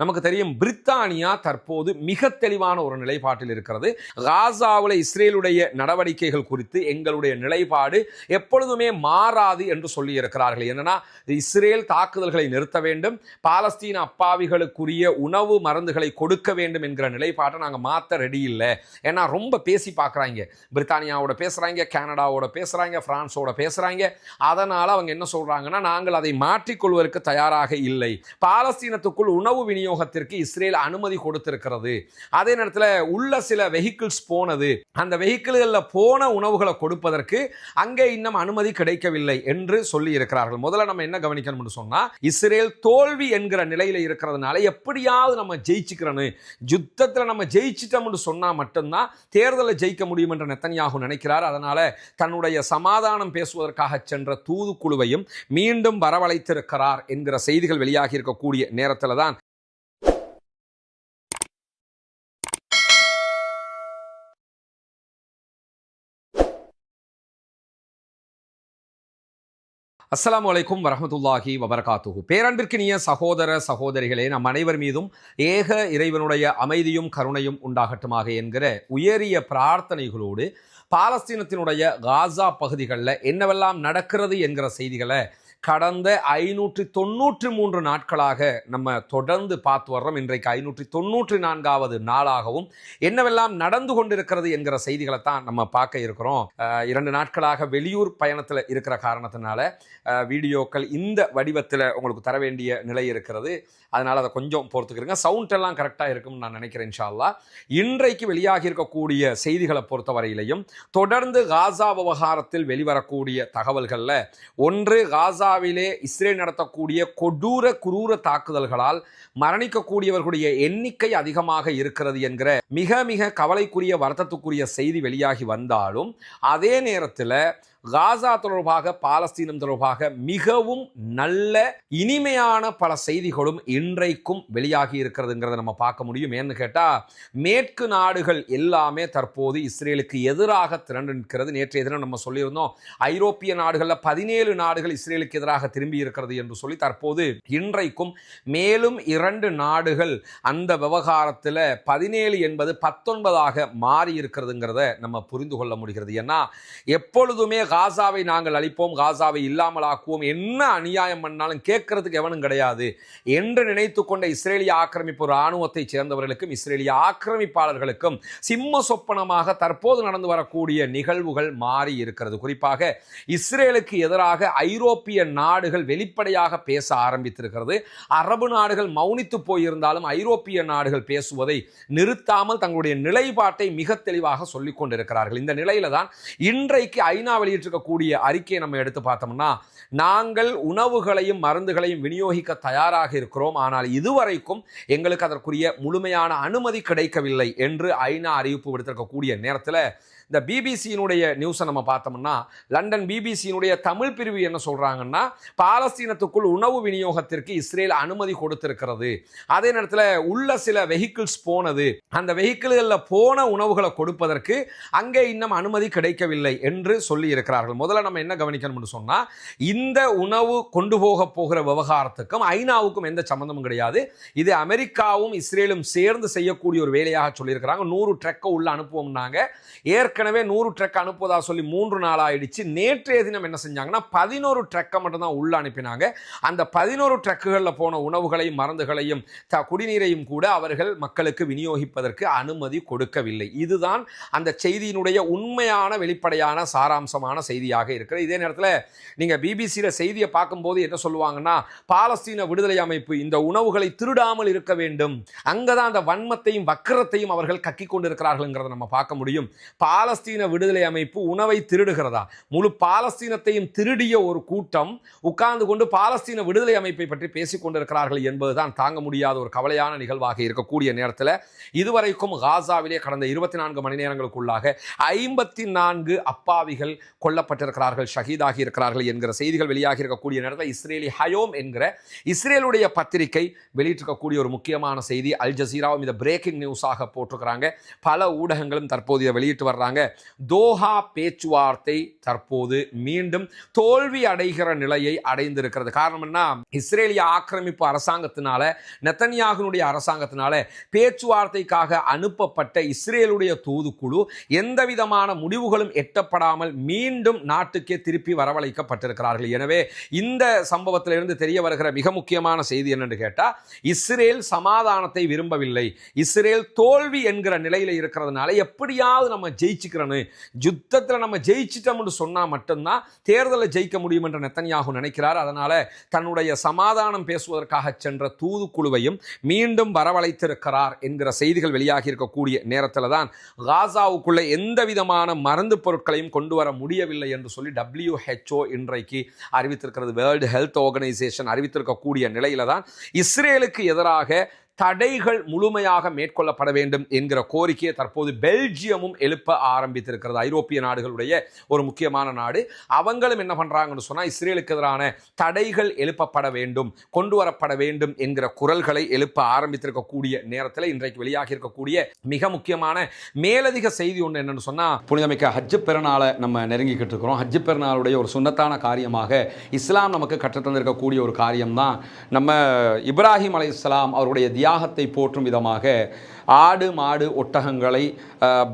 நமக்கு தெரியும் பிரித்தானியா தற்போது மிக தெளிவான ஒரு நிலைப்பாட்டில் இருக்கிறது. காசாவில் இஸ்ரேலுடைய நடவடிக்கைகள் குறித்து எங்களுடைய நிலைப்பாடு எப்பொழுதுமே மாறாது என்று சொல்லி இருக்கிறார்கள் என்னன்னா இஸ்ரேல் தாக்குதல்களை நிறுத்த வேண்டும் பாலஸ்தீன அப்பாவிகளுக்குரிய உணவு மருந்துகளை கொடுக்க வேண்டும் என்கிற நிலைப்பாட்டை நாங்கள் மாற்ற ரெடி இல்லை. ஏன்னா ரொம்ப பேசி பார்க்குறாங்க. பிரித்தானியாவோட பேசுகிறாங்க கனடாவோட பேசுகிறாங்க ஃப்ரான்ஸோட பேசுகிறாங்க அதனால் அவங்க என்ன சொல்கிறாங்கன்னா நாங்கள் அதை மாற்றிக்கொள்வதற்கு தயாராக இல்லை. பாலஸ்தீனத்துக்குள் உணவு விநியோகத்திற்கு இஸ்ரேல் அனுமதி கொடுத்திருக்கிறது. அதே நேரத்தில் உள்ள சில வெஹிக்கிள்ஸ் போனது. அந்த வெஹிக்கிள்களில் போன உணவுகளை கொடுப்பதற்கு அங்கே இன்னும் அனுமதி கிடைக்கவில்லை என்று சொல்லி இருக்கிறார்கள் முதல்ல நம்ம என்ன கவனிக்கணும்னு சொன்னால் இஸ்ரேல் தோல்வி என்கிற நிலையில் இருக்கிறதுனால எப்படியாவது நம்ம ஜெயிச்சுக்கிறோன்னு யுத்தத்தில் நம்ம ஜெயிச்சிட்டோம்னு சொன்னா மட்டும்தான் தேர்தலை ஜெயிக்க முடியும் என்று நெத்தனியாகு நினைக்கிறார். அதனால தன்னுடைய சமாதானம் பேசுவதற்காக சென்ற தூதுக்குழுவையும் மீண்டும் வரவழைத்திருக்கிறார் என்கிற செய்திகள் வெளியாகி இருக்கக்கூடிய நேரத்தில் தான் அஸ்லாம் அலைக்கும் வரமத்துல்லாஹி வபரகாத்துஹு. பேரன்பிற்கினிய சகோதர சகோதரிகளே நம் அனைவர் மீதும் ஏக இறைவனுடைய அமைதியும் கருணையும் உண்டாகட்டுமாக என்கிற உயரிய பிரார்த்தனைகளோடு பாலஸ்தீனத்தினுடைய காசா பகுதிகளில் என்னவெல்லாம் நடக்கிறது என்கிற செய்திகளை கடந்த ஐநூற்றி தொண்ணூற்றி மூன்று நாட்களாக நம்ம தொடர்ந்து பார்த்து வர்றோம். இன்றைக்கு ஐநூற்றி தொண்ணூற்றி நான்காவது நாளாகவும் என்னவெல்லாம் நடந்து கொண்டிருக்கிறது என்கிற செய்திகளை தான் நம்ம பார்க்க இருக்கிறோம். இரண்டு நாட்களாக வெளியூர் பயணத்தில் இருக்கிற காரணத்தினால வீடியோக்கள் இந்த வடிவத்தில் உங்களுக்கு தர வேண்டிய நிலை இருக்கிறது. அதனால் அதை கொஞ்சம் பொறுத்துக்கிறங்க சவுண்ட் எல்லாம் கரெக்டாக இருக்கும்னு நான் நினைக்கிறேன் இன்ஷால்லா இன்றைக்கு வெளியாகி இருக்கக்கூடிய செய்திகளை பொறுத்தவரையிலையும் தொடர்ந்து காசா விவகாரத்தில் வெளிவரக்கூடிய தகவல்களில் ஒன்று காசா காசாவிலே இஸ்ரேல் நடத்தக்கூடிய கொடூர குரூர தாக்குதல்களால் மரணிக்கக்கூடியவர்களுடைய எண்ணிக்கை அதிகமாக இருக்கிறது என்கிற மிக மிக கவலைக்குரிய வருத்தத்துக்குரிய செய்தி வெளியாகி வந்தாலும் அதே நேரத்தில் காசா தொடர்பாக பாலஸ்தீனம் தொடர்பாக மிகவும் நல்ல இனிமையான பல செய்திகளும் இன்றைக்கும் வெளியாகி இருக்கிறதுங்கிறத நம்ம பார்க்க முடியும். ஏன்னு கேட்டால் மேற்கு நாடுகள் எல்லாமே தற்போது இஸ்ரேலுக்கு எதிராக திரண்டு நிற்கிறது. நேற்றைய தினம் நம்ம சொல்லியிருந்தோம் ஐரோப்பிய நாடுகளில் பதினேழு நாடுகள் இஸ்ரேலுக்கு எதிராக திரும்பி இருக்கிறது என்று சொல்லி தற்போது இன்றைக்கும் மேலும் இரண்டு நாடுகள் அந்த விவகாரத்தில் பதினேழு என்பது பத்தொன்பதாக மாறி இருக்கிறதுங்கிறத நம்ம புரிந்து கொள்ள முடிகிறது. ஏன்னா எப்பொழுதுமே காசாவை நாங்கள் அழிப்போம் காசாவை இல்லாமல் ஆக்குவோம் என்ன அநியாயம் பண்ணாலும் கேட்கறதுக்கு எவனும் கிடையாது. என்று நினைத்து கொண்ட இஸ்ரேலிய ஆக்கிரமிப்பு இராணுவத்தைச் சேர்ந்தவர்களுக்கும் இஸ்ரேலிய ஆக்கிரமிப்பாளர்களுக்கும் சிம்ம சொப்பனமாக தற்போது நடந்து வரக்கூடிய நிகழ்வுகள் மாறி இருக்கிறது. குறிப்பாக இஸ்ரேலுக்கு எதிராக ஐரோப்பிய நாடுகள் வெளிப்படையாக பேச ஆரம்பித்திருக்கிறது. அரபு நாடுகள் மௌனித்து போயிருந்தாலும் ஐரோப்பிய நாடுகள் பேசுவதை நிறுத்தாமல் தங்களுடைய நிலைப்பாட்டை மிக தெளிவாக சொல்லிக் கொண்டிருக்கிறார்கள். இந்த நிலையில தான் இன்றைக்கு ஐநா வெளியிட்டிருக்கக்கூடிய அறிக்கையை நம்ம எடுத்து பார்த்தோம்னா நாங்கள் உணவுகளையும் மருந்துகளையும் விநியோகிக்க தயாராக இருக்கிறோம். ஆனால் இதுவரைக்கும் எங்களுக்கு அதற்குரிய முழுமையான அனுமதி கிடைக்கவில்லை என்று ஐநா அறிவிப்பு விடுத்திருக்கக்கூடிய நேரத்தில் இந்த பிபிசியினுடைய நியூஸை நம்ம பார்த்தோம்னா லண்டன் பிபிசியினுடைய தமிழ் பிரிவு என்ன சொல்கிறாங்கன்னா பாலஸ்தீனத்துக்குள் உணவு விநியோகத்திற்கு இஸ்ரேல் அனுமதி கொடுத்திருக்கிறது. அதே நேரத்தில் உள்ள சில வெஹிக்கிள்ஸ் போனது. அந்த வெஹிக்கிள்களில் போன உணவுகளை கொடுப்பதற்கு அங்கே இன்னும் அனுமதி கிடைக்கவில்லை என்று சொல்லி இருக்கிறார்கள். முதல்ல நம்ம என்ன கவனிக்கணும்னு சொன்னால் இந்த உணவு கொண்டு போக போகிற விவகாரத்துக்கும் ஐநாவுக்கும் எந்த சம்மந்தமும் கிடையாது. இது அமெரிக்காவும் இஸ்ரேலும் சேர்ந்து செய்யக்கூடிய ஒரு வேலையாக சொல்லியிருக்கிறாங்க. நூறு ட்ரக்கை உள்ள அனுப்புவோம்னாங்க. ஏற்கனவே நூறு ட்ரக் அனுப்புவதா சொல்லி மூன்று நாள் ஆயிடுச்சு நேற்றைய தினம் என்ன செஞ்சாங்கன்னா பதினோரு ட்ரக்கை மட்டும்தான் உள்ள அனுப்பினாங்க. அந்த பதினோரு ட்ரக்குகளில் போன உணவுகளையும் மருந்துகளையும் த குடிநீரையும் கூட அவர்கள் மக்களுக்கு விநியோகிப்பதற்கு அனுமதி கொடுக்கவில்லை. இதுதான் அந்த செய்தியினுடைய உண்மையான வெளிப்படையான சாராம்சமான செய்தியாக இருக்கிறது. இதே நேரத்தில் நீங்கள் பிபிசியில் செய்தியை பார்க்கும்போது என்ன சொல்லுவாங்கன்னா பாலஸ்தீன விடுதலை அமைப்பு இந்த உணவுகளை திருடாமல் இருக்க வேண்டும். அங்கே தான் அந்த வன்மத்தையும் வக்கரத்தையும் அவர்கள் கக்கி கொண்டிருக்கிறார்கள்ங்கிறத நம்ம பார்க்க முடியும். பாலஸ்தீன விடுதலை அமைப்பு உணவை திருடுகிறதா? முழு பாலஸ்தீனத்தையும் திருடிய ஒரு கூட்டம் உட்கார்ந்து கொண்டு பாலஸ்தீன விடுதலை அமைப்பை பற்றி பேசிக் கொண்டிருக்கிறார்கள் என்பதுதான் தாங்க முடியாத ஒரு கவலையான நிகழ்வாக இருக்கக்கூடிய நேரத்தில் இதுவரைக்கும் காசாவிலே கடந்த இருபத்தி நான்கு மணி நேரங்களுக்குள்ளாக ஐம்பத்தி நான்கு அப்பாவிகள் கொல்லப்பட்டிருக்கிறார்கள் ஷஹீதாகி இருக்கிறார்கள் என்கிற செய்திகள் வெளியாகி இருக்கக்கூடிய நேரத்தில் இஸ்ரேலி ஹயோம் என்கிற இஸ்ரேலுடைய பத்திரிகை வெளியிட்டிருக்கக்கூடிய ஒரு முக்கியமான செய்தி அல் ஜசீராவும் இதை பிரேக்கிங் நியூஸாக போட்டிருக்கிறாங்க. பல ஊடகங்களும் தற்போது இதை வெளியிட்டு வர்றாங்க. சொல்றாங்க. தோஹா பேச்சுவார்த்தை தற்போது மீண்டும் தோல்வி அடைகிற நிலையை அடைந்திருக்கிறது. காரணம் என்ன? இஸ்ரேலிய ஆக்கிரமிப்பு அரசாங்கத்தினால நெத்தன்யாகுனுடைய அரசாங்கத்தினால பேச்சுவார்த்தைக்காக அனுப்பப்பட்ட இஸ்ரேலுடைய தூதுக்குழு எந்த விதமான முடிவுகளும் எட்டப்படாமல் மீண்டும் நாட்டுக்கே திருப்பி வரவழைக்கப்பட்டிருக்கிறார்கள். எனவே இந்த சம்பவத்திலிருந்து தெரிய வருகிற மிக முக்கியமான செய்தி என்னன்னு கேட்டால் இஸ்ரேல் சமாதானத்தை விரும்பவில்லை. இஸ்ரேல் தோல்வி என்கிற நிலையில் இருக்கிறதுனால எப்படியாவது நம்ம ஜெயிச்சு ஜெயிச்சுக்கிறேன்னு யுத்தத்தில் நம்ம ஜெயிச்சிட்டோம்னு சொன்னா மட்டும்தான் தேர்தலை ஜெயிக்க முடியும் என்று நெத்தனியாகும் நினைக்கிறார். அதனால் தன்னுடைய சமாதானம் பேசுவதற்காக சென்ற தூதுக்குழுவையும் மீண்டும் வரவழைத்திருக்கிறார் என்கிற செய்திகள் வெளியாகி இருக்கக்கூடிய நேரத்தில் தான் காசாவுக்குள்ளே எந்த விதமான மருந்து பொருட்களையும் கொண்டு வர முடியவில்லை என்று சொல்லி டபிள்யூஹெச்ஓ இன்றைக்கு அறிவித்திருக்கிறது. வேர்ல்டு ஹெல்த் ஆர்கனைசேஷன் அறிவித்திருக்கக்கூடிய நிலையில தான் இஸ்ரேலுக்கு எதிராக தடைகள் முழுமையாக மேற்கொள்ளப்பட வேண்டும் என்கிற கோரிக்கையை தற்போது பெல்ஜியமும் எழுப்ப ஆரம்பித்திருக்கிறது. ஐரோப்பிய நாடுகளுடைய ஒரு முக்கியமான நாடு. அவங்களும் என்ன பண்ணுறாங்கன்னு சொன்னால் இஸ்ரேலுக்கு எதிரான தடைகள் எழுப்பப்பட வேண்டும் கொண்டு வரப்பட வேண்டும் என்கிற குரல்களை எழுப்ப ஆரம்பித்திருக்கக்கூடிய நேரத்தில் இன்றைக்கு வெளியாகி இருக்கக்கூடிய மிக முக்கியமான மேலதிக செய்தி ஒன்று என்னன்னு சொன்னால் புனிதமிக்க ஹஜ்ஜு பெருநாளை நம்ம நெருங்கிக்கிட்டு இருக்கிறோம். ஹஜ்ஜு பெருநாளுடைய ஒரு சுண்ணத்தான காரியமாக இஸ்லாம் நமக்கு கற்றுத்தந்திருக்கக்கூடிய ஒரு காரியம்தான். நம்ம இப்ராஹிம் அலை இஸ்லாம் அவருடைய தியாகத்தை போற்றும் விதமாக ஆடு மாடு ஒட்டகங்களை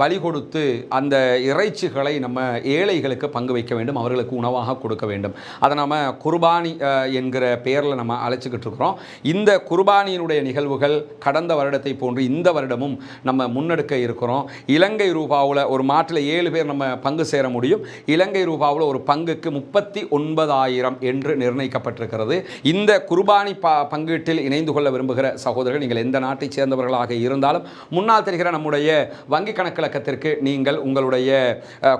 பலி கொடுத்து அந்த இறைச்சிகளை நம்ம ஏழைகளுக்கு பங்கு வைக்க வேண்டும் அவர்களுக்கு உணவாக கொடுக்க வேண்டும். அதை நம்ம குர்பானி என்கிற பெயரில் நம்ம அழைச்சிக்கிட்டு இருக்கிறோம். இந்த குர்பானியினுடைய நிகழ்வுகள் கடந்த வருடத்தை போன்று இந்த வருடமும் நம்ம முன்னெடுக்க இருக்கிறோம். இலங்கை ரூபாவில் ஒரு மாட்டில் ஏழு பேர் நம்ம பங்கு சேர முடியும். இலங்கை ரூபாவில் ஒரு பங்குக்கு முப்பத்தி ஒன்பதாயிரம் என்று நிர்ணயிக்கப்பட்டிருக்கிறது. இந்த குர்பானி ப பங்கீட்டில் இணைந்து கொள்ள விரும்புகிற சகோதரர்கள் நீங்கள் எந்த நாட்டைச் சேர்ந்தவர்களாக இருந்தாலும் முன்னால் தெரிகிற நம்முடைய வங்கி கணக்கிழக்கத்திற்கு நீங்கள் உங்களுடைய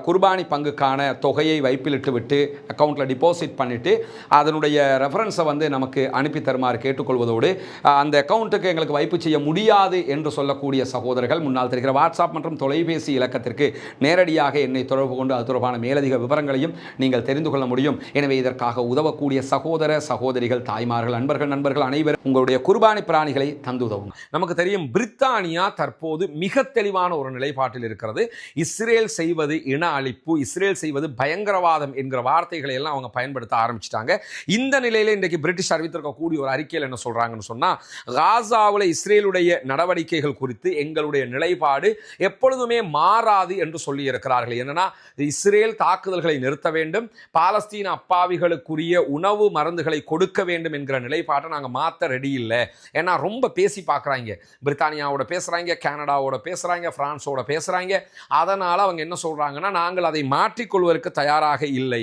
குர்பானி பங்குக்கான தொகையை வைப்பிலிட்டு விட்டு அக்கௌண்ட்டில் டிபாசிட் பண்ணிவிட்டு அதனுடைய ரெஃபரன்ஸை வந்து நமக்கு அனுப்பி தருமாறு கேட்டுக்கொள்வதோடு அந்த அக்கௌண்ட்டுக்கு எங்களுக்கு வைப்பு செய்ய முடியாது என்று சொல்லக்கூடிய சகோதரர்கள் முன்னால் தெரிகிற வாட்ஸ்அப் மற்றும் தொலைபேசி இலக்கத்திற்கு நேரடியாக என்னை தொடர்பு கொண்டு அது தொடர்பான மேலதிக விவரங்களையும் நீங்கள் தெரிந்து கொள்ள முடியும். எனவே இதற்காக உதவக்கூடிய சகோதர சகோதரிகள் தாய்மார்கள் அன்பர்கள் நண்பர்கள் அனைவரும் உங்களுடைய குர்பானி பிராணிகளை தந்து உதவும் நமக்கு தெரியும் பிரித்தானி தற்போது மிக தெளிவான ஒரு நிலைப்பாட்டில் இருக்கிறது. இஸ்ரேல் செய்வது இன அழிப்பு இஸ்ரேல் செய்வது பயங்கரவாதம் என்கிற வார்த்தைகளை எல்லாம் அவங்க பயன்படுத்த ஆரம்பிச்சிட்டாங்க. இந்த நிலையில இன்றைக்கு பிரிட்டிஷ் அறிவித்திருக்கக்கூடிய ஒரு அறிக்கையில் என்ன சொல்றாங்கன்னு சொன்னா காசாவில் இஸ்ரேலுடைய நடவடிக்கைகள் குறித்து எங்களுடைய நிலைப்பாடு எப்பொழுதுமே மாறாது என்று சொல்லி இருக்கிறார்கள் என்னன்னா இஸ்ரேல் தாக்குதல்களை நிறுத்த வேண்டும் பாலஸ்தீன அப்பாவிகளுக்குரிய உணவு மருந்துகளை கொடுக்க வேண்டும் என்கிற நிலைப்பாட்டை நாங்கள் மாற்ற ரெடி இல்லை. ஏன்னா ரொம்ப பேசி பார்க்குறாங்க. பிரித்தானியாவோட பேசுகிறாங்க கனடாவோட பேசுகிறாங்க ஃப்ரான்ஸோட பேசுகிறாங்க அதனால் அவங்க என்ன சொல்கிறாங்கன்னா நாங்கள் அதை மாற்றிக்கொள்வதற்கு தயாராக இல்லை.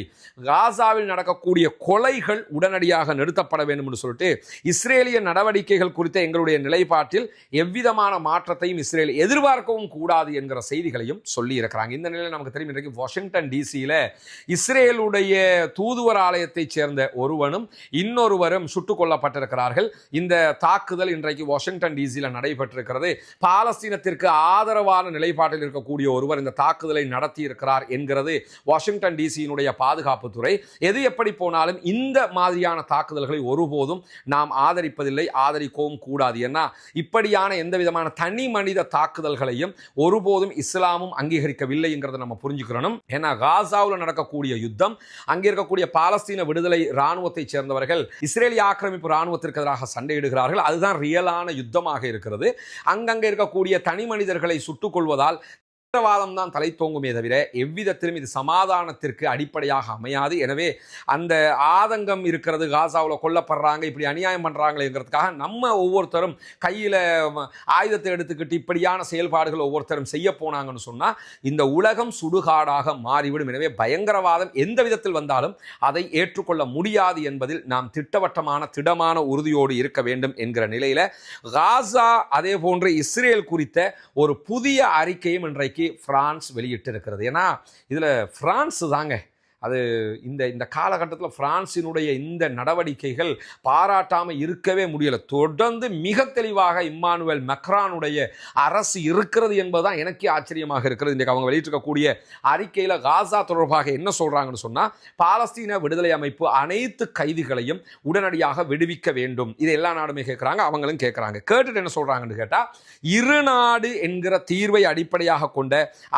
காசாவில் நடக்கக்கூடிய கொலைகள் உடனடியாக நிறுத்தப்பட வேண்டும் என்று சொல்லிட்டு இஸ்ரேலிய நடவடிக்கைகள் குறித்த எங்களுடைய நிலைப்பாட்டில் எவ்விதமான மாற்றத்தையும் இஸ்ரேல் எதிர்பார்க்கவும் கூடாது என்கிற செய்திகளையும் சொல்லி இருக்கிறாங்க இந்த நிலையில் நமக்கு தெரியும் இன்றைக்கு வாஷிங்டன் டிசியில் இஸ்ரேலுடைய தூதுவர் ஆலயத்தைச் சேர்ந்த ஒருவனும் இன்னொருவரும் சுட்டுக் கொல்லப்பட்டிருக்கிறார்கள். இந்த தாக்குதல் இன்றைக்கு வாஷிங்டன் டிசியில் நடைபெற்றிருக்கிறது. பாலஸ்தீனத்திற்கு ஆதரவான நிலைப்பாட்டில் இருக்கக்கூடிய ஒருவர் இந்த தாக்குதலை நடத்தி இருக்கிறார் என்கிறது வாஷிங்டன் டிசியினுடைய பாதுகாப்புத்துறை எது எப்படி போனாலும் இந்த மாதிரியான தாக்குதல்களை ஒருபோதும் நாம் ஆதரிப்பதில்லை ஆதரிக்கவும் கூடாது. ஏன்னா இப்படியான எந்த விதமான தனி மனித தாக்குதல்களையும் ஒருபோதும் இஸ்லாமும் அங்கீகரிக்கவில்லைங்கிறத நம்ம புரிஞ்சுக்கிறோம் ஏன்னா காசாவில் நடக்கக்கூடிய யுத்தம் அங்கே இருக்கக்கூடிய பாலஸ்தீன விடுதலை இராணுவத்தை சேர்ந்தவர்கள் இஸ்ரேலிய ஆக்கிரமிப்பு இராணுவத்திற்கு எதிராக சண்டையிடுகிறார்கள். அதுதான் ரியலான யுத்தமாக இருக்கிறது. அங்கங்கே இருக்கக்கூடிய தனி மனிதர்களை சுட்டுக் கொள்வதால் தீவிரவாதம் தான் தலை தோங்குமே தவிர எவ்விதத்திலும் இது சமாதானத்திற்கு அடிப்படையாக அமையாது. எனவே அந்த ஆதங்கம் இருக்கிறது காசாவில் கொல்லப்படுறாங்க இப்படி அநியாயம் பண்ணுறாங்களேங்கிறதுக்காக நம்ம ஒவ்வொருத்தரும் கையில் ஆயுதத்தை எடுத்துக்கிட்டு இப்படியான செயல்பாடுகள் ஒவ்வொருத்தரும் செய்ய போனாங்கன்னு சொன்னால் இந்த உலகம் சுடுகாடாக மாறிவிடும். எனவே பயங்கரவாதம் எந்த விதத்தில் வந்தாலும் அதை ஏற்றுக்கொள்ள முடியாது என்பதில் நாம் திட்டவட்டமான திடமான உறுதியோடு இருக்க வேண்டும் என்கிற நிலையில் காசா அதே போன்று இஸ்ரேல் குறித்த ஒரு புதிய அறிக்கையும் இன்றைக்கு ஃபிரான்ஸ் வெளியிட்டு இருக்கிறது ஏன்னா இதில் ஃப்ரான்ஸு தாங்க. அது இந்த இந்த காலகட்டத்தில் பிரான்சினுடைய இந்த நடவடிக்கைகள் பாராட்டாமல் இருக்கவே முடியலை. தொடர்ந்து மிக தெளிவாக இம்மானுவேல் மெக்ரானுடைய அரசு இருக்கிறது என்பதுதான் எனக்கே ஆச்சரியமாக இருக்கிறது. இன்றைக்கு அவங்க வெளியிட்டிருக்கக்கூடிய அறிக்கையில் காசா தொடர்பாக என்ன சொல்கிறாங்கன்னு சொன்னால் பாலஸ்தீன விடுதலை அமைப்பு அனைத்து கைதிகளையும் உடனடியாக விடுவிக்க வேண்டும். இதை எல்லா நாடுமே கேட்குறாங்க அவங்களும் கேட்குறாங்க கேட்டுட்டு என்ன சொல்கிறாங்கன்னு கேட்டால் இரு நாடு என்கிற தீர்வை அடிப்படையாக கொண்ட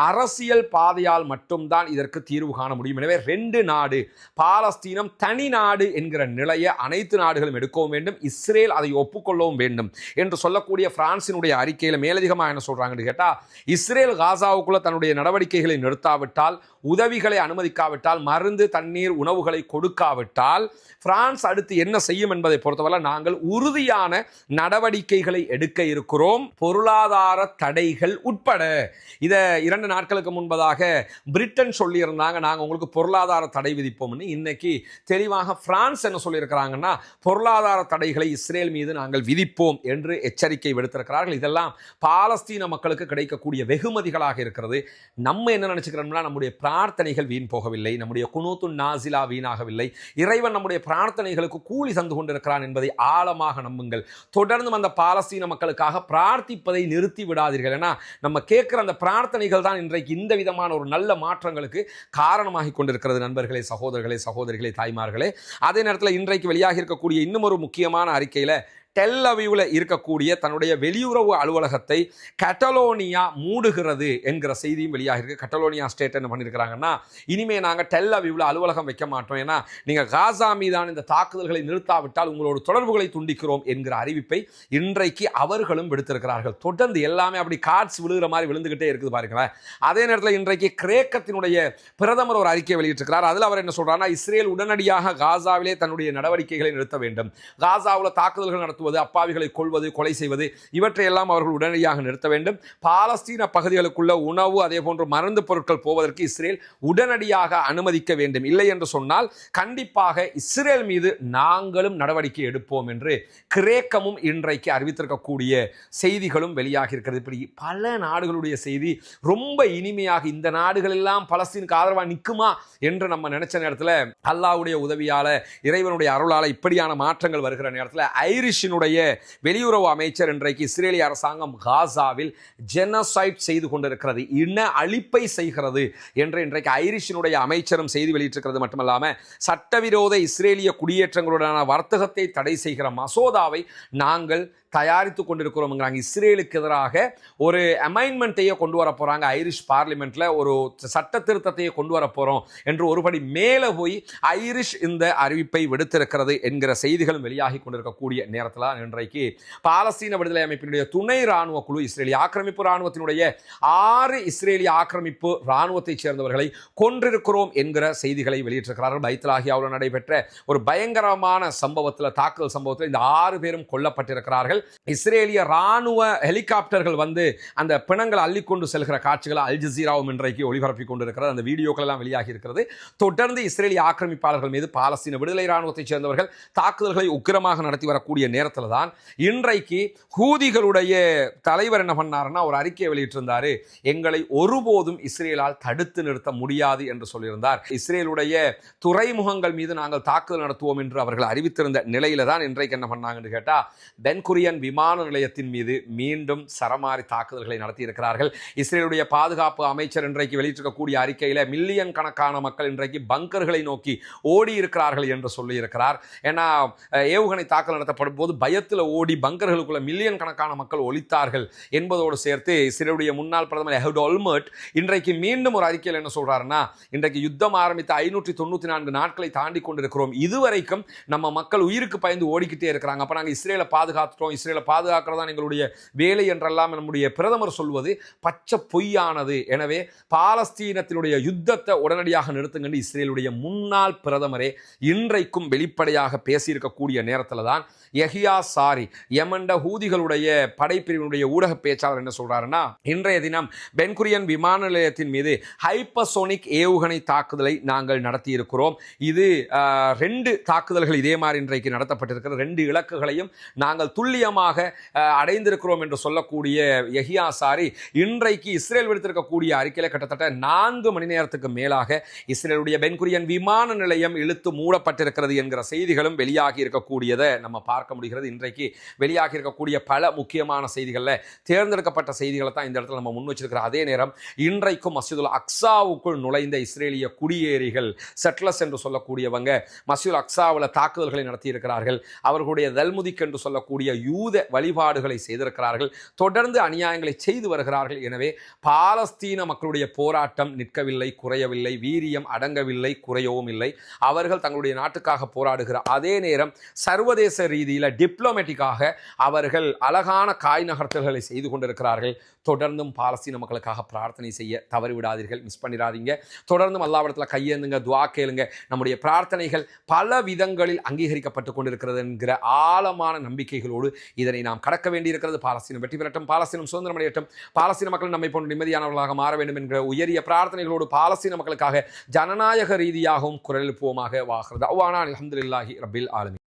அரசியல் பாதையால் மட்டும்தான் இதற்கு தீர்வு காண முடியும். எனவே ரெண்டு நாடு பாலஸ்தீனம் தனி நாடு என்கிற நிலையை அனைத்து நாடுகளும் எடுக்கவும் வேண்டும் இஸ்ரேல் அதை ஒப்புக்கொள்ளவும் வேண்டும் என்று சொல்லக்கூடிய பிரான்சினுடைய அறிக்கையில் மேலதிகமாக என்ன சொல்றாங்கன்னு கேட்டால் இஸ்ரேல் காசாவுக்குள்ள தன்னுடைய நடவடிக்கைகளை நிறுத்தாவிட்டால் உதவிகளை அனுமதிக்காவிட்டால் மருந்து தண்ணீர் உணவுகளை கொடுக்காவிட்டால் பிரான்ஸ் அடுத்து என்ன செய்யும் என்பதை பொறுத்தவரை நாங்கள் உறுதியான நடவடிக்கைகளை எடுக்க இருக்கிறோம். பொருளாதார தடைகள் உட்பட. இதை இரண்டு நாட்களுக்கு முன்பதாக பிரிட்டன் சொல்லியிருந்தாங்க நாங்கள் உங்களுக்கு பொருளாதார தடை விதிப்போம்னு. இன்னைக்கு தெளிவாக பிரான்ஸ் என்ன சொல்லியிருக்கிறாங்கன்னா பொருளாதார தடைகளை இஸ்ரேல் மீது நாங்கள் விதிப்போம் என்று எச்சரிக்கை விடுத்திருக்கிறார்கள். இதெல்லாம் பாலஸ்தீன மக்களுக்கு கிடைக்கக்கூடிய வெகுமதிகளாக இருக்கிறது. நம்ம என்ன நினச்சிக்கிறோம்னா நம்முடைய பிரார்த்தனைகள் வீண் போகவில்லை. நம்முடைய குனூத்து நாசிலா வீணாகவில்லை. இறைவன் நம்முடைய பிரார்த்தனைகளுக்கு கூலி தந்து கொண்டிருக்கிறான் என்பதை ஆழமாக நம்புங்கள். தொடர்ந்து அந்த பாலஸ்தீன மக்களுக்காக பிரார்த்திப்பதை நிறுத்தி விடாதீர்கள். ஏன்னா நம்ம கேட்குற அந்த பிரார்த்தனைகள் தான் இன்றைக்கு இந்த விதமான ஒரு நல்ல மாற்றங்களுக்கு காரணமாகி கொண்டிருக்கிறது. நண்பர்களே சகோதரர்களே சகோதரிகளே தாய்மார்களே. அதே நேரத்தில் இன்றைக்கு வெளியாகி இருக்கக்கூடிய இன்னும் ஒரு முக்கியமான அறிக்கையில் டெல் அவிவில் இருக்கக்கூடிய தன்னுடைய வெளியுறவு அலுவலகத்தை கட்டலோனியா மூடுகிறது என்கிற செய்தியும் வெளியாகிருக்கு கட்டலோனியா ஸ்டேட் என்ன பண்ணியிருக்கிறாங்கன்னா இனிமே நாங்கள் டெல் அவிவில் அலுவலகம் வைக்க மாட்டோம். ஏன்னா நீங்கள் காசா மீதான இந்த தாக்குதல்களை நிறுத்தாவிட்டால் உங்களோட தொடர்புகளை துண்டிக்கிறோம் என்கிற அறிவிப்பை இன்றைக்கு அவர்களும் விடுத்திருக்கிறார்கள். தொடர்ந்து எல்லாமே அப்படி கார்ட்ஸ் விழுகிற மாதிரி விழுந்துகிட்டே இருக்குது பாருங்களேன். அதே நேரத்தில் இன்றைக்கு கிரேக்கத்தினுடைய பிரதமர் ஒரு அறிக்கை வெளியிட்டிருக்கிறார். அதில் அவர் என்ன சொல்றாருன்னா இஸ்ரேல் உடனடியாக காசாவிலே தன்னுடைய நடவடிக்கைகளை நிறுத்த வேண்டும். காசாவில் தாக்குதல்கள் நடத்துவது அப்பாவிகளை கொள்வது கொலை செய்வது இவற்றையெல்லாம் அவர்கள் உடனடியாக நிறுத்த வேண்டும். பாலஸ்தீன பகுதிகளுக்குள்ள உணவு அதே போன்று மருந்து பொருட்கள் போவதற்கு இஸ்ரேல் உடனடியாக அனுமதிக்க வேண்டும். இல்லை என்று சொன்னால் கண்டிப்பாக இஸ்ரேல் மீது நாங்களும் நடவடிக்கை எடுப்போம் என்று கிரேக்கமும் இன்றைக்கு அறிவித்திருக்கக்கூடிய செய்திகளும் வெளியாகி இருக்கிறது இப்படி பல நாடுகளுடைய செய்தி ரொம்ப இனிமையாக இந்த நாடுகள் எல்லாம் பலஸ்தீனுக்கு ஆதரவாக நிற்குமா என்று நம்ம நினைச்ச நேரத்தில் அல்லாவுடைய உதவியால இறைவனுடைய அருளால இப்படியான மாற்றங்கள் வருகிற நேரத்தில் ஐரிஷினுடைய வெளியுறவு அமைச்சர் இன்றைக்கு இஸ்ரேலிய அரசாங்கம் காசாவில் ஜெனசைட் செய்து கொண்டிருக்கிறது. இன அழிப்பை செய்கிறது என்று இன்றைக்கு ஐரிஷினுடைய அமைச்சரும் செய்தி வெளியிட்டிருக்கிறது மட்டுமல்லாமல் சட்டவிரோத இஸ்ரேலிய குடியேற்றங்களுடனான வர்த்தகத்தை தடை செய்கிற மசோதாவை நாங்கள் தயாரித்து கொண்டிருக்கிறோம்ங்கிறாங்க இஸ்ரேலுக்கு எதிராக ஒரு அமைன்மெண்ட்டையே கொண்டு வர போகிறாங்க ஐரிஷ் பார்லிமெண்ட்டில் ஒரு சட்ட திருத்தத்தையே கொண்டு வர போகிறோம் என்று ஒருபடி மேலே போய் ஐரிஷ் இந்த அறிவிப்பை விடுத்திருக்கிறது என்கிற செய்திகளும் வெளியாகி கொண்டிருக்கக்கூடிய நேரத்தில் பார்க்கலாம் இன்றைக்கு. பாலஸ்தீன விடுதலை அமைப்பினுடைய துணை ராணுவ குழு இஸ்ரேலிய ஆக்கிரமிப்பு ராணுவத்தினுடைய ஆறு இஸ்ரேலிய ஆக்கிரமிப்பு ராணுவத்தைச் சேர்ந்தவர்களை கொன்றிருக்கிறோம் என்கிற செய்திகளை வெளியிட்டிருக்கிறார்கள். பைத்தலாகியாவில் நடைபெற்ற ஒரு பயங்கரமான சம்பவத்தில் தாக்குதல் சம்பவத்தில் இந்த ஆறு பேரும் கொல்லப்பட்டிருக்கிறார்கள். இஸ்ரேலிய ராணுவ ஹெலிகாப்டர்கள் வந்து அந்த பிணங்களை அள்ளிக்கொண்டு செல்கிற காட்சிகளை அல் ஜசீராவும் இன்றைக்கு ஒளிபரப்பி கொண்டிருக்கிறது அந்த வீடியோக்கள் எல்லாம் வெளியாகி இருக்கிறது. தொடர்ந்து இஸ்ரேலிய ஆக்கிரமிப்பாளர்கள் மீது பாலஸ்தீன விடுதலை ராணுவத்தைச் சேர்ந்தவர்கள் தாக்குதல்களை உக்கிரமாக நடத்தி வரக்கூடிய நேரத்தில் தான் இன்றைக்கு ஹூதிகளுடைய தலைவர் என்ன பண்ணாருன்னா ஒரு அறிக்கையை வெளியிட்டிருந்தாரு. எங்களை ஒருபோதும் இஸ்ரேலால் தடுத்து நிறுத்த முடியாது என்று சொல்லியிருந்தார். இஸ்ரேலுடைய துறைமுகங்கள் மீது நாங்கள் தாக்குதல் நடத்துவோம் என்று அவர்கள் அறிவித்திருந்த நிலையில தான் இன்றைக்கு என்ன பண்ணாங்கன்னு கேட்டால் பென்குரியன் விமான நிலையத்தின் மீது மீண்டும் சரமாரி தாக்குதல்களை நடத்தியிருக்கிறார்கள். இஸ்ரேலுடைய பாதுகாப்பு அமைச்சர் இன்றைக்கு வெளியிட்டிருக்கக்கூடிய அறிக்கையில மில்லியன் கணக்கான மக்கள் இன்றைக்கு பங்கர்களை நோக்கி ஓடி இருக்கிறார்கள் என்று சொல்லியிருக்கிறார். ஏன்னா ஏவுகணை தாக்குதல் நடத்தப்படும் போது பயத்தில் ஓடி பங்கர்களுக்குள்ள மில்லியன் கணக்கான மக்கள் ஒழித்தார்கள் என்பதோடு சேர்த்து இஸ்ரேலுடைய முன்னாள் பிரதமர் எஹட் ஒல்மர்ட் இன்றைக்கு மீண்டும் ஒரு அறிக்கையில் என்ன சொல்றாருன்னா இன்றைக்கு யுத்தம் ஆரம்பித்த ஐநூற்றி தொண்ணூற்றி நான்கு நாட்களை தாண்டி கொண்டிருக்கிறோம். இதுவரைக்கும் நம்ம மக்கள் உயிருக்கு பயந்து ஓடிக்கிட்டே இருக்கிறாங்க. அப்போ நாங்கள் இஸ்ரேலை பாதுகாத்துட்டோம். இஸ்ரேலை பாதுகாக்கிறதா எங்களுடைய வேலை என்றெல்லாம் நம்முடைய பிரதமர் சொல்வது பச்சை பொய்யானது. எனவே பாலஸ்தீனத்தினுடைய யுத்தத்தை உடனடியாக நிறுத்துங்கன்னு இஸ்ரேலுடைய முன்னாள் பிரதமரே இன்றைக்கும் வெளிப்படையாக பேசியிருக்கக்கூடிய நேரத்தில் தான் எஹியா சாரி யமண்ட ஹூதிகளுடைய படைப்பிரிவினுடைய ஊடக பேச்சாளர் என்ன சொல்றாருன்னா இன்றைய தினம் பென்குரியன் விமான நிலையத்தின் மீது ஹைப்பசோனிக் ஏவுகணை தாக்குதலை நாங்கள் நடத்தி இருக்கிறோம் இது ரெண்டு தாக்குதல்கள் இதே மாதிரி இன்றைக்கு நடத்தப்பட்டிருக்கிற ரெண்டு இலக்குகளையும் நாங்கள் துல்லியமாக அடைந்திருக்கிறோம் என்று சொல்லக்கூடிய எஹியா சாரி இன்றைக்கு இஸ்ரேல் விடுத்திருக்கக்கூடிய அறிக்கையில் கிட்டத்தட்ட நான்கு மணி நேரத்துக்கு மேலாக இஸ்ரேலுடைய பென்குரியன் விமான நிலையம் இழுத்து மூடப்பட்டிருக்கிறது என்கிற செய்திகளும் வெளியாகி இருக்கக்கூடியதை நம்ம பார்க்க முடியும் முடிகிறது இன்றைக்கு வெளியாகி இருக்கக்கூடிய பல முக்கியமான செய்திகளில் தேர்ந்தெடுக்கப்பட்ட செய்திகளை தான் இந்த இடத்துல நம்ம முன் வச்சிருக்கிற அதே நேரம் இன்றைக்கும் மசூதுல் அக்ஸாவுக்குள் நுழைந்த இஸ்ரேலிய குடியேறிகள் செட்லஸ் என்று சொல்லக்கூடியவங்க மசூல் அக்ஸாவில் தாக்குதல்களை நடத்தியிருக்கிறார்கள். அவர்களுடைய தல்முதிக் என்று சொல்லக்கூடிய யூத வழிபாடுகளை செய்திருக்கிறார்கள். தொடர்ந்து அநியாயங்களை செய்து வருகிறார்கள். எனவே பாலஸ்தீன மக்களுடைய போராட்டம் நிற்கவில்லை குறையவில்லை வீரியம் அடங்கவில்லை குறையவும் இல்லை. அவர்கள் தங்களுடைய நாட்டுக்காக போராடுகிற அதே நேரம் சர்வதேச ரீதியில் டிப்ளோமேட்டிக்காக அவர்கள் அழகான காய் நகர்த்தல்களை செய்து கொண்டிருக்கிறார்கள். தொடர்ந்தும் பாலஸ்தீன மக்களுக்காக பிரார்த்தனை செய்ய தவறிவிடாதீர்கள். மிஸ் பண்ணிடாதீங்க. தொடர்ந்தும் அல்லாவிடத்தில் கையேந்துங்க துவா கேளுங்க. நம்முடைய பிரார்த்தனைகள் பல விதங்களில் அங்கீகரிக்கப்பட்டு கொண்டிருக்கிறது என்கிற ஆழமான நம்பிக்கைகளோடு இதனை நாம் கடக்க வேண்டியிருக்கிறது. பாலஸ்தீனம் வெற்றி பெறட்டும். பாலஸ்தீனம் சுதந்திரம் அடையட்டும். பாலஸ்தீன மக்கள் நம்மை போன்ற நிம்மதியானவர்களாக மாற வேண்டும் என்கிற உயரிய பிரார்த்தனைகளோடு பாலஸ்தீன மக்களுக்காக ஜனநாயக ரீதியாகவும் குரல் எழுப்புவோமாக. வாகிறது அவ்வானா அலமதுல்லாஹி ரபில் ஆலமி